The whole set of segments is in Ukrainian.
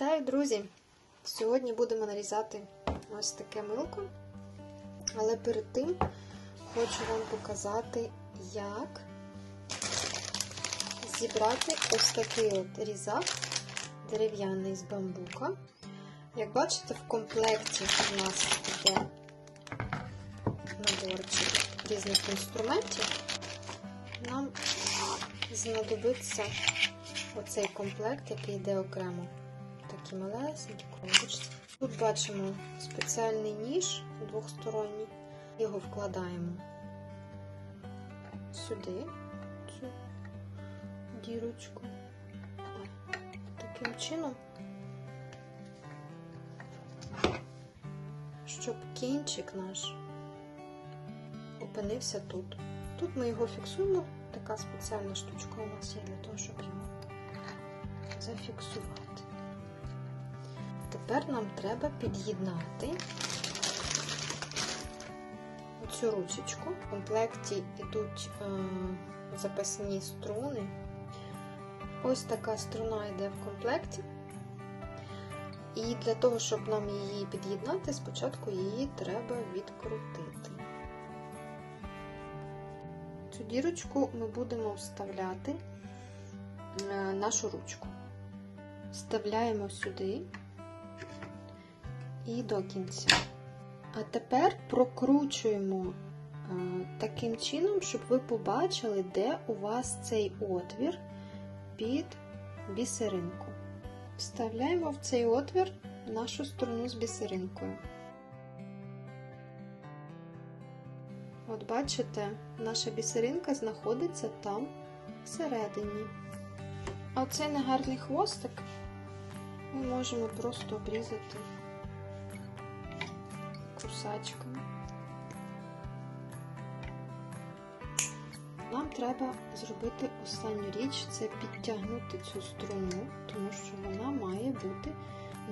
Вітаю, друзі! Сьогодні будемо нарізати ось таке милко. Але перед тим хочу вам показати, як зібрати ось такий от різак дерев'яний з бамбука. Як бачите, в комплекті у нас йде наборчик різних інструментів. Нам знадобиться оцей комплект, який йде окремо. Такі малесенькі коробочці. Тут бачимо спеціальний ніж двохсторонній. Його вкладаємо сюди, цю дірочку. Таким чином, щоб кінчик наш опинився тут. Тут ми його фіксуємо. Така спеціальна штучка у нас є для того, щоб його зафіксувати. Тепер нам треба під'єднати цю ручечку. В комплекті йдуть е, запасні струни. Ось така струна йде в комплекті. І для того, щоб нам її під'єднати, спочатку її треба відкрутити. Цю дірочку ми будемо вставляти е, нашу ручку. Вставляємо сюди і до кінця. А тепер прокручуємо а, таким чином, щоб ви побачили, де у вас цей отвір під бісеринку. Вставляємо в цей отвір нашу струну з бісеринкою. От бачите, наша бісеринка знаходиться там всередині. А оцей негарний хвостик ми можемо просто обрізати кусачками. Нам треба зробити останню річ це підтягнути цю струну, тому що вона має бути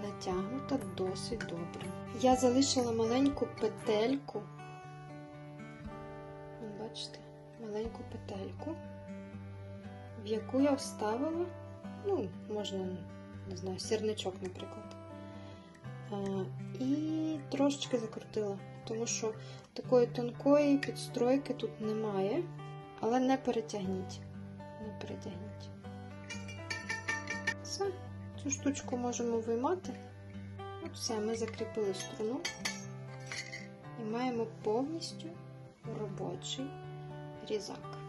натягнута досить добре. Я залишила маленьку петельку, бачите, маленьку петельку, в яку я вставила, ну, можна, не знаю, сірничок, наприклад. І трошечки закрутила, тому що такої тонкої підстройки тут немає, але не перетягніть. Не перетягніть. Все, цю штучку можемо виймати. От все, ми закріпили струну і маємо повністю робочий різак.